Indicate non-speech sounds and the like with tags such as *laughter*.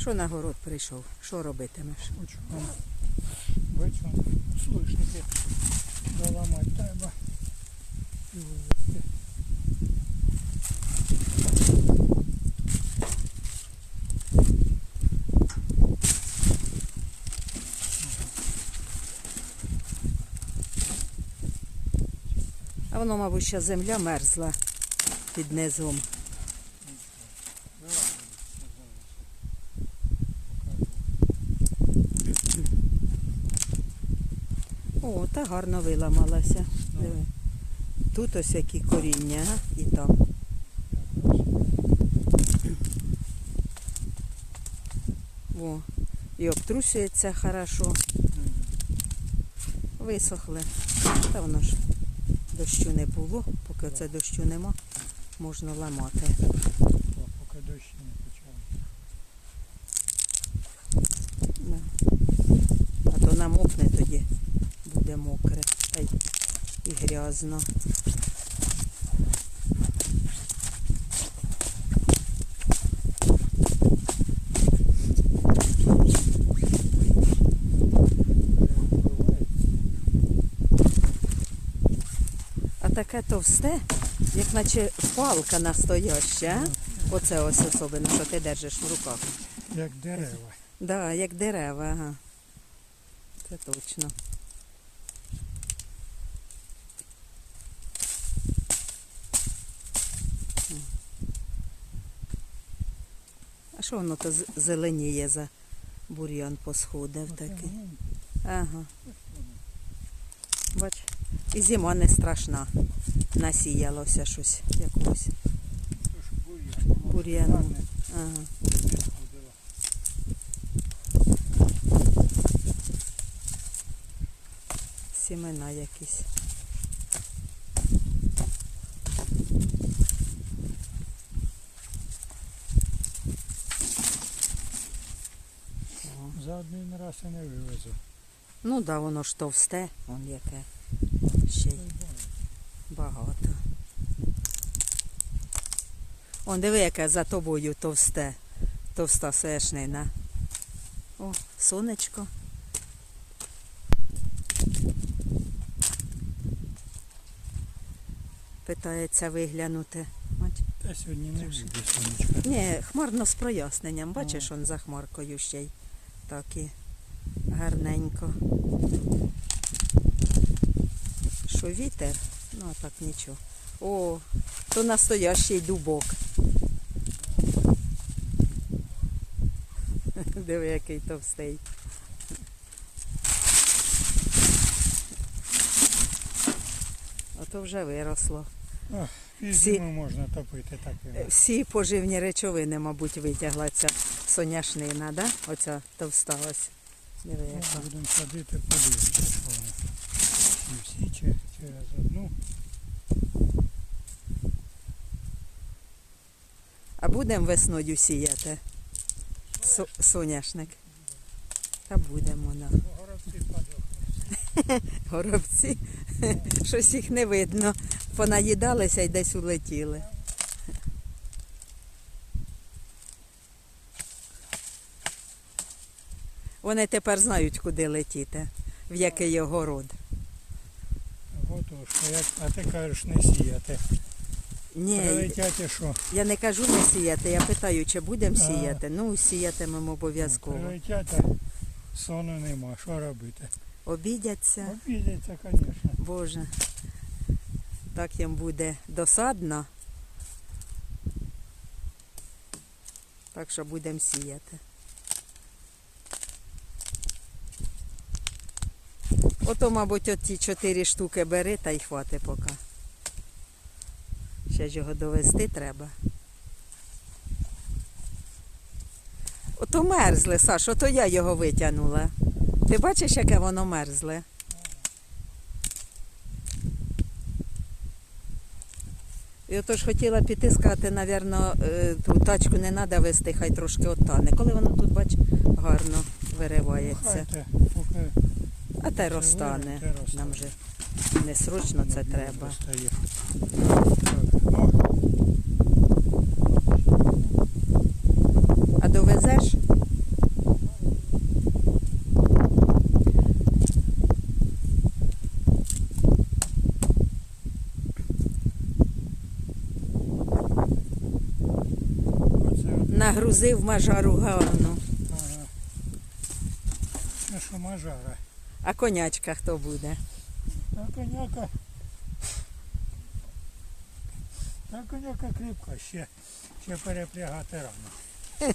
Що на город прийшов? Що робитимеш? Хочу бачу, слушники доламати треба і вивезти. А воно, мабуть, ще земля мерзла під низом. О, та гарно виламалася. Диви. Тут ось які коріння, і там. О, і обтрусюється хорошо. Висохли. Та воно ж дощу не було, поки це дощу нема, можна ламати. О, Поки дощ не почав. Да. А то намокне тоді, буде мокре. Та й і грязно. А таке товсте, як наче палка настояща. а? Оце ось особливо, що ти держиш в руках. Як дерева. Да, як дерева, ага. Це точно. Що воно то зеленіє за бур'ян посходив такий? Ага. Бач, і зима не страшна. Насіялося щось бур'ян. бур'яну. Ага. Сімена якісь. О. За один раз і не вивезу. Ну да, воно ж товсте, он яке. Ще й багато. Он диви, яке за тобою товсте. Товста сешнина. О, сонечко. Питається виглянути. Та сьогодні не буде сонечка. Ні, хмарно з проясненням. Бачиш, он за хмаркою ще й так і гарненько. Що вітер? Ну, а так нічого. О, то настоящий дубок. *laughs* Диви, який товстий. А то вже виросло. Всі- можна топити Е, таке. Всі поживні речовини, мабуть, витягла ця соняшнина, да? Оця товста ось. Диви, Ну, яка. Будемо садити, воно. Чи всі, чи через одну. А будемо весною сіяти Со- соняшник. Та будемо, да. Горобці подохнуть. *laughs* Горобці. *laughs* Щось їх не видно. Понаїдалися і десь улетіли. Вони тепер знають, куди летіти, в який огород. Готово, а ти кажеш не сіяти. Ні, Прилетять і що? я не кажу не сіяти, я питаю, чи будемо сіяти. Ну, сіятимемо обов'язково. Прилетять, а сону нема. Що робити? Обідяться. Обідеться, звісно. Боже, так їм буде досадно. Так що будемо сіяти. Ото, мабуть, от ті чотири штуки бери та й хвати поки. Ще ж його довести треба. Ото мерзле, Саш, ото я його витягнула. Ти бачиш, яке воно мерзле? І тож хотіла піти сказати, напевно, ту тачку не треба вести, хай трошки оттане. Коли воно тут, бач, гарно виривається. Хайте, поки А те розтане. вирве, те розтане. Нам же не срочно це треба. достає. Так, о, А довезеш? Нагрузив мажару гарну. Ага. Ну що мажара. А конячка хто буде? Та коняка. Та коняка кріпка, ще, ще перепрягати рано. *laughs*